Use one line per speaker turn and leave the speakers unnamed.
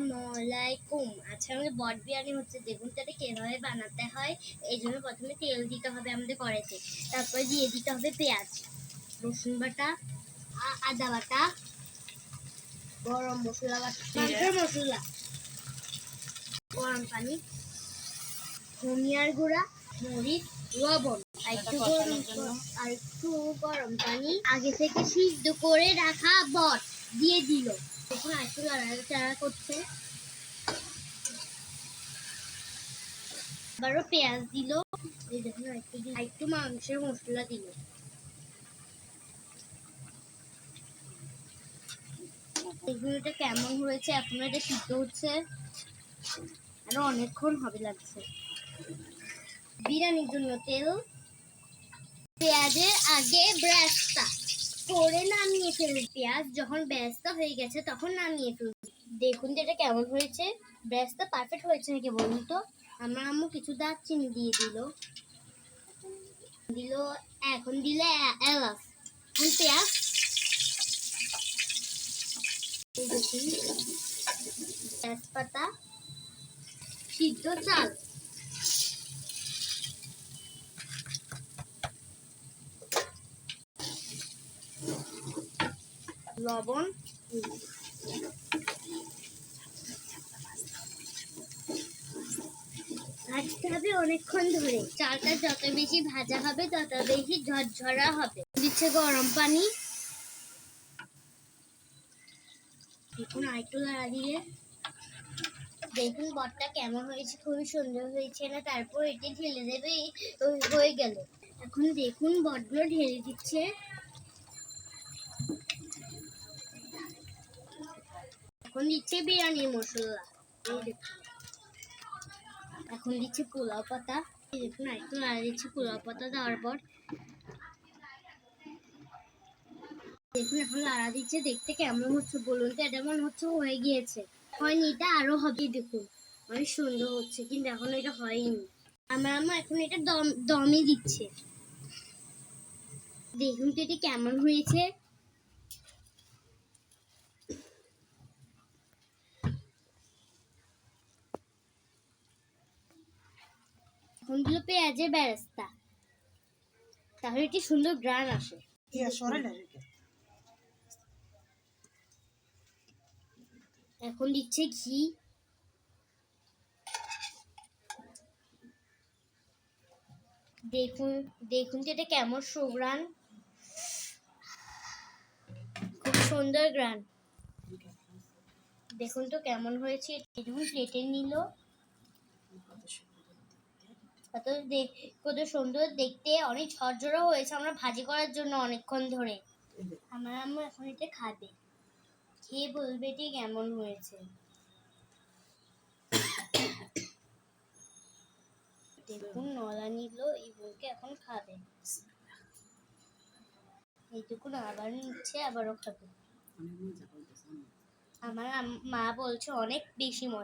আসসালামাইকুম আজকে আমাদের বট বিরিয়ানি হচ্ছে দেখুন তো এটা বানাতে হয়। এই জন্য প্রথমে তেল দিতে হবে আমাদের কড়াইতে। তারপরে দিয়ে দিতে হবে পেঁয়াজ রসুন বাটা আদা বাটা গরম মশলা বাটা মাংসের মশলা গরম পানি ধনিয়ার গুঁড়া মরিচ লবণ। আর একটু গরম আর একটু গরম পানি। আগে থেকে সিদ্ধ করে রাখা বট দিয়ে দিল। আর একটু আবারও পেঁয়াজ দিল। একটু মাংসের মশলা দিল। কেমন হয়েছে? এখন এটা সিদ্ধ হচ্ছে। আরও অনেকক্ষণ হবে লাগছে। বিরিয়ানির জন্য তেল। পেঁয়াজের আগে ব্রেস্তা করে নামিয়ে ফেলুন পেঁয়াজ, যখন ব্রেস্তা হয়ে গেছে তখন নামিয়ে ফেলুন দেখুন তো এটা কেমন হয়েছে। ব্রেস্তা পারফেক্ট হয়েছে নাকি বলুন তো? আমার আম্মু কিছু দারচিনি দিয়ে দিল। দিল, এখন দিলে এলাচ। এখন পেঁয়াজ। তেজপাতা সিদ্ধ চাল। লবণ। ভাজতে হবে অনেকক্ষণ ধরে। চালটা যত বেশি ভাজা হবে, তত বেশি ঝরঝরা হবে। দিচ্ছে গরম পানি। দেখুন আরেকটু দিয়ে। দেখুন বটটা কেমন হয়েছে, খুবই সুন্দর হয়েছে না, তারপর এটি ঢেলে দেবে, হয়ে গেল। এখন দেখুন বটগুলো ঢেলে দিচ্ছে। এখন দিচ্ছে বিরিয়ানির মশলা। এখন দিচ্ছে পোলাও পাতা। দেখুন আরেকটু নাড়া দিচ্ছে পোলাও পাতা দেওয়ার পর। দেখুন, এখন লাড়া দিচ্ছে, দেখতে কেমন হচ্ছে বলুন তো, এটা মনে হচ্ছে হয়ে গিয়েছে। হয়নি, এটা আরও হবে, দেখুন। অনেক সুন্দর হচ্ছে, কিন্তু এখন এটা হয়নি। আমার আম্মা এখন এটা দম দমে দিচ্ছে। দেখুন তো, এটা কেমন হয়েছে। এখন দিল পেঁয়াজের বেরেস্তা তাহলে একটি সুন্দর গ্রান আসে। এখন দিচ্ছে ঘি। দেখুন দেখুন তো এটা কেমন সুগ্রান খুব সুন্দর গ্রান দেখুন তো কেমন হয়েছে। দেখুন প্লেটে নিল। কত কত সুন্দর দেখতে। অনেক ঝরঝরা হয়েছে, আমরা ভাজি করার জন্য অনেকক্ষণ ধরে। আমার আম্মু এখন এটা খাবে। খেয়ে বলবে এটি কেমন হয়েছে? দেখুন, নলা নিল ইবুকে এখন খাবে। এইটুকুন আবার নিচ্ছে, আবারও খাবে। আমার আম- মা বলছে, অনেক বেশি মজা।